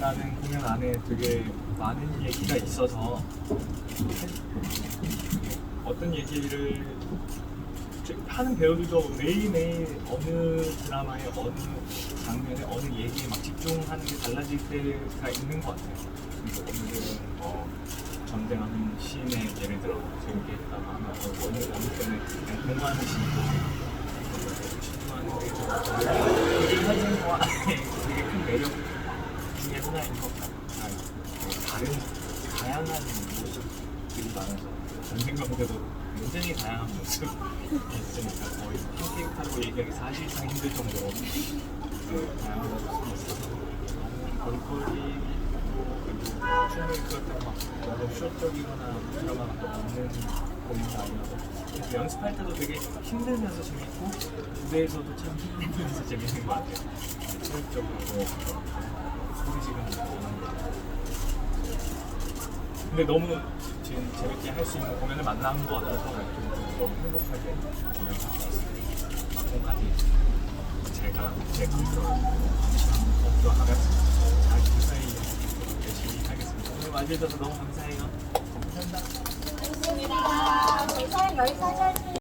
라는 공연 안에 되게 많은 얘기가 있어서 어떤 얘기를 하는 배우들도 매일매일 어느 드라마의 어느 장면에 어느 얘기에 막 집중하는 게 달라질 때가 있는 것 같아요. 그래서 오늘은 어, 전쟁하는 시인의 예를 들어 재밌게 했다고 하면 어, 어느 어느 때는 그냥 공부하는 시인도 집중하는 게 좀- 그게 현생과 되게 큰 매력 같아요. 다른 다양한 모습들이 많아서 전생각보다도 굉장히 다양한 모습이 있으니까 거의 한 캐릭터로 얘기하기 사실상 힘들 정도로 네, 다양한 모습이 있어서 그리고 춤을 그렇다고 막 너무 쇼적이거나 드라마가 또 없는 공연도 아니어서 연습할 때도 되게 힘들면서 재밌고 무대에서도 참 힘들면서 재밌는 것 같아요. 체력적으로 소리 지르는 거 근데 너무 지금 재밌게 할 수 있는 공연을 만난 것 같아서 좀 너무 행복하게 공연을 하고 있습니다. 막공까지 제가 제 컨트롤 잠시만 검토하면서 잘 무사히 열심히 하겠습니다. 오늘 와주셔서 너무 감사해요. 감사합니다. 여기까지 할게요.